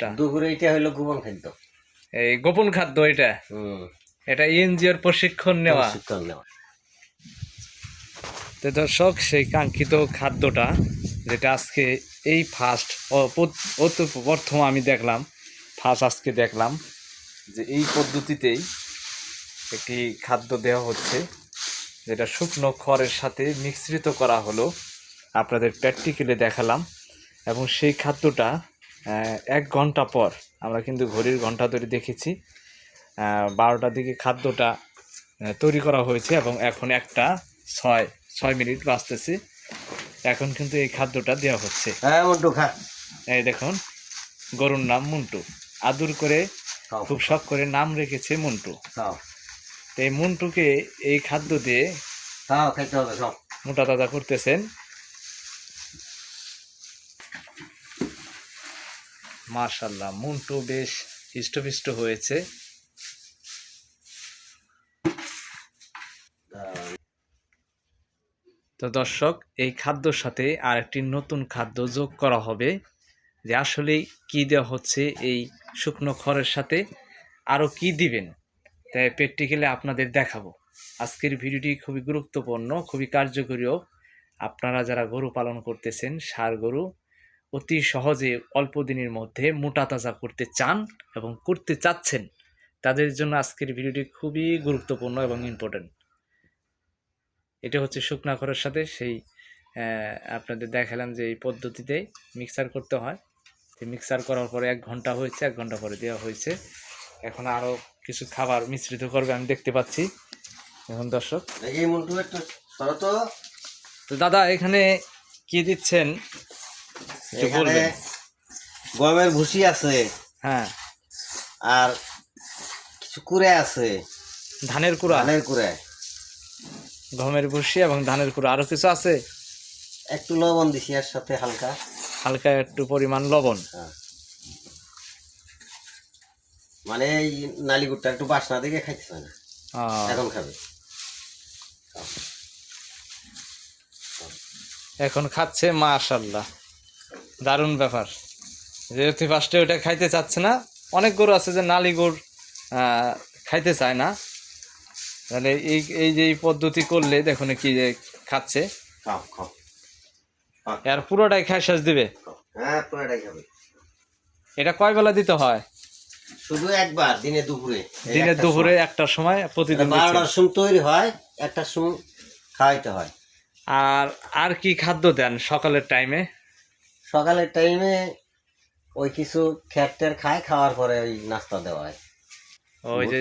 সকালেরটা দুপুরে এটা হলো গোপন খাদ্য। এই গোপন খাদ্য এটা। এটা ইএনজিওর প্রশিক্ষণ নেওয়া। প্রশিক্ষণ নেওয়া। তো দর্শক সেই কাঙ্ক্ষিত খাদ্যটা যেটা আজকে এই ফার্স্ট প্রথম আমি দেখলাম ফার্স্ট আজকে দেখলাম যে এই পদ্ধতিতেই একটি খাদ্য দেওয়া হচ্ছে যেটা শুকনো খড়ের সাথে মিশ্রিত করা হলো। আপনাদের প্র্যাকটিক্যালি দেখালাম। এবং সেই খাদ্যটা এক ঘণ্টা পর আমরা কিন্তু ঘড়ির ঘণ্টা ধরে দেখেছি। বারোটার দিকে খাদ্যটা তৈরি করা হয়েছে এবং এখন একটা ছয় ছয় মিনিট বাঁচতেছে। এখন কিন্তু এই খাদ্যটা দেওয়া হচ্ছে। হ্যাঁ মন্টু খা। এই দেখুন গরুর নাম মুন্টু। আদর করে খুব শখ করে নাম রেখেছে মুন্টু। তো এই মুন্টুকে এই খাদ্য দিয়ে মোটা তাজা করতেছেন। মার্শাল্লাহ মুন্টু বেশ হৃষ্টপুষ্ট হয়েছে। তো দর্শক, এই খাদ্যর সাথে আর একটি নতুন খাদ্য যোগ করা হবে, যে আসলে কি দেওয়া হচ্ছে এই শুকনো খড়ের সাথে আরও কি দিবেন? তাই পেটটি প্র্যাকটিক্যালি আপনাদের দেখাবো। আজকের ভিডিওটি খুবই গুরুত্বপূর্ণ, খুবই কার্যকরীও। আপনারা যারা গরু পালন করতেছেন, সার গরু অতি সহজে অল্প দিনের মধ্যে মোটা তাজা করতে চান এবং করতে চাচ্ছেন তাদের জন্য আজকের ভিডিওটি খুবই গুরুত্বপূর্ণ এবং ইম্পর্টেন্ট এটা হচ্ছে শুকনা খড়ের সাথে সেই আপনাদের দেখালাম যে এই পদ্ধতিতে মিক্সার করতে হয়। মিক্সার করার পরে এক ঘণ্টা হয়েছে এক ঘণ্টা পরে দেওয়া হয়েছে। এখন আরও কিছু খাবার মিশ্রিত করবে আমি দেখতে পাচ্ছি। এখন দর্শক। তো দাদা এখানে কি দিচ্ছেন? এখানে গমের ভুসি আছে। হ্যাঁ। আর কিছু কুড়ে আছে। ধানের কুড়া। ধানের কুড়ে। গমের ভুসি এবং ধানের কুড়া। আরও কিছু আছে? একটু লবণ দিছি এর সাথে হালকা। হালকা একটু পরিমাণ লবণ। হ্যাঁ। মানে এই নালিগুড়টা একটু বাসনা দেখে খাইতে হয় না এখন খাবে। এখন খাচ্ছে মাশাল্লাহ দারুণ ব্যাপার। যেহেতু ফার্স্টে ওটা খাইতে চাচ্ছে না অনেক গরু আছে যে নালি গরু খাইতে চায় না। তাহলে এই এই যে পদ্ধতি করলে দেখুন কি যে খাচ্ছে। আর পুরোটাই খাই শেষ দিবে। হ্যাঁ এটা কয় বেলা দিতে হয়? শুধু একবার দিনে দুপুরে। দিনের দুপুরে একটার সময় প্রতিদিন বারোটার সময় তৈরি হয় একটা সময় খাওয়াইতে হয়। আর আর কি খাদ্য দেন সকালের টাইমে সকালের টাইমে ওই কিছু খ্যাটের খায় খাওয়ার পরে ওই নাস্তা দেওয়া হয়। ওই যে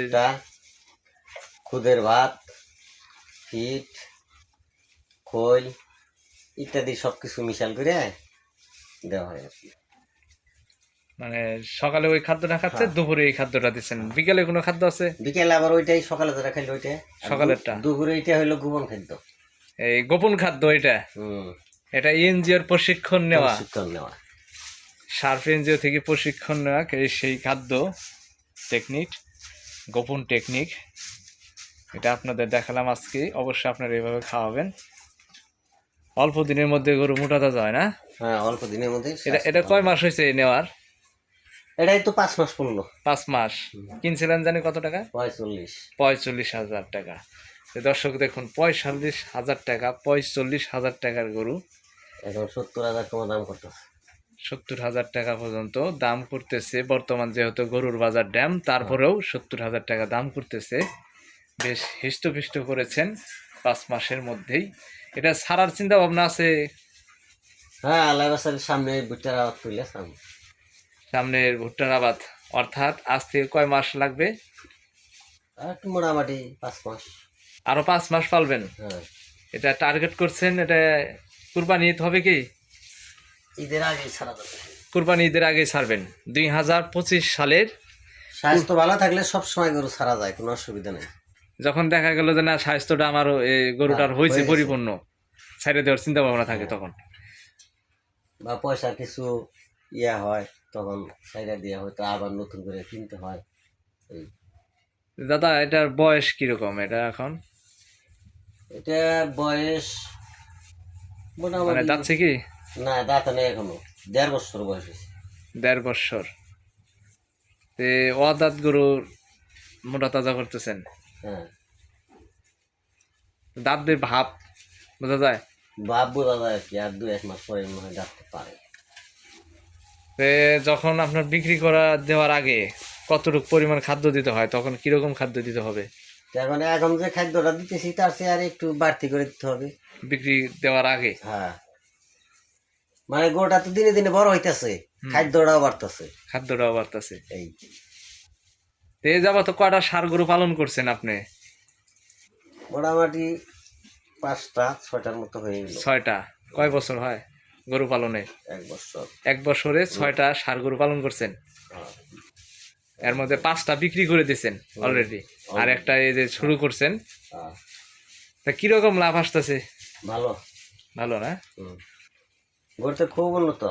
খুদের ভাত ফিট খোল ইত্যাদি সব কিছু মিশাল করে দেওয়া হয় আর কি। মানে সকালে ওই খাদ্যটা খাচ্ছে হ্যাঁ। দুপুরে এই খাদ্যটা দিচ্ছেন। বিকেলে কোনো খাদ্য আছে? বিকেলে আবার ওইটাই সকালে যেটা খাইলে ওইটা সকালেরটা? দুপুরে এটা হইল গোপন খাদ্য। এই গোপন খাদ্য এটা? হুম। এটা এনজিওর প্রশিক্ষণ নেওয়া। প্রশিক্ষণ নেওয়া। সার্ফ এনজিও থেকে প্রশিক্ষণ নেওয়া এই সেই খাদ্য টেকনিক গোপন টেকনিক এটা আপনাদের দেখালাম আজকে। অবশ্যই আপনারা এভাবে খাওয়াবেন। অল্প দিনের মধ্যে গরু মোটাতে যায় না? হ্যাঁ অল্প দিনের মধ্যে এটা এটা কয় মাস হয়েছে নেওয়ার? এটাই তো পাঁচ মাস পড়ল পাঁচ মাস। কিনছিলেন জানি কত টাকা? পঁয়তাল্লিশ পঁয়তাল্লিশ হাজার টাকা। দর্শক দেখুন পঁয়তাল্লিশ হাজার টাকা পঁয়তাল্লিশ হাজার টাকার গরু। এখন সত্তর হাজার টাকা দাম করতেছে। সত্তর হাজার টাকা পর্যন্ত দাম করতেছে। বর্তমান যেহেতু গরুর বাজার ড্যাম তারপরেও সত্তর হাজার টাকা দাম করতেছে। বেশ হৃষ্টপুষ্ট করেছেন পাঁচ মাসের মধ্যেই। এটা ছাড়ার চিন্তা ভাবনা আছে? হ্যাঁ আল্লাহ সামনে আওয়াজ তুলে সামনে। সামনের ভুট্টার আবাদ অর্থাৎ আজ থেকে কয় মাস লাগবে? মোটামুটি পাঁচ মাস। আরও পাঁচ মাস পালবেন। হ্যাঁ। এটা টার্গেট করছেন এটা কুরবানি ঈদ হবে কি? ঈদের আগে ছাড়া কুরবানি ঈদের আগে ছাড়বেন। দুই হাজার পঁচিশ সালের স্বাস্থ্য ভালো থাকলে সব সময় গরু ছাড়া যায় কোনো অসুবিধা নেই। যখন দেখা গেল যে না স্বাস্থ্যটা আমার এই গরুটার হ্যাঁ, হয়েছে পরিপূর্ণ ছেড়ে দেওয়ার চিন্তা ভাবনা থাকে তখন। বা পয়সা কিছু ইয়া হয় তখন সাইডা দিয়ে হয়তো আবার নতুন করে কিনতে হয়। দাদা এটার বয়স কীরকম এটা এখন? এটা বয়স মানে মোটামুটি যাচ্ছে কি? না দাঁত নেই এখনও। দেড় বছর বয়স হয়েছে। দেড় বছর। তে অদাত গরুর মোটা তাজা করতেছেন? হ্যাঁ। দাঁত দিয়ে ভাব বোঝা যায়? বাপ বোঝা যায় কি আর দু এক মাস পরে মনে হয় ডাকতে পারে। তে যখন আপনার বিক্রি করা দেওয়ার আগে কতটুকু পরিমাণ খাদ্য দিতে হয় তখন কীরকম খাদ্য দিতে হবে? এখন এখন যে খাদ্যটা দিতেছি তার চেয়ে আর একটু বাড়তি করে দিতে হবে। বিক্রি দেওয়ার আগে? হ্যাঁ। মানে গোটা তো দিনে দিনে বড় হইতেছে খাদ্যটাও বাড়তেছে। খাদ্যটাও বাড়তেছে। এই। তে যাবা তো কয়টা সার গরু পালন করছেন আপনি? মোটামুটি পাঁচটা ছয়টার মতো হয়ে গেল। ছয়টা। কয় বছর হয় গরু পালনে? এক বছর। এক বছরে ছয়টা সার গরু পালন করছেন? হ্যাঁ। এর মধ্যে পাঁচটা বিক্রি করে দিয়েছেন অলরেডি আর একটা এই যে শুরু করছেন। তা কীরকম লাভ আসতেছে? ভালো। ভালো না? গরুতে খুব উন্নত।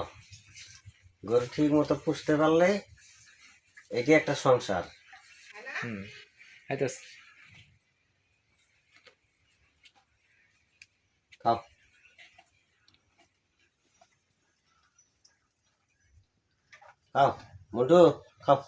গরু ঠিক মতো পুষতে পারলে এটি একটা সংসার। হুম খাও। খাও। মন্টু খাও।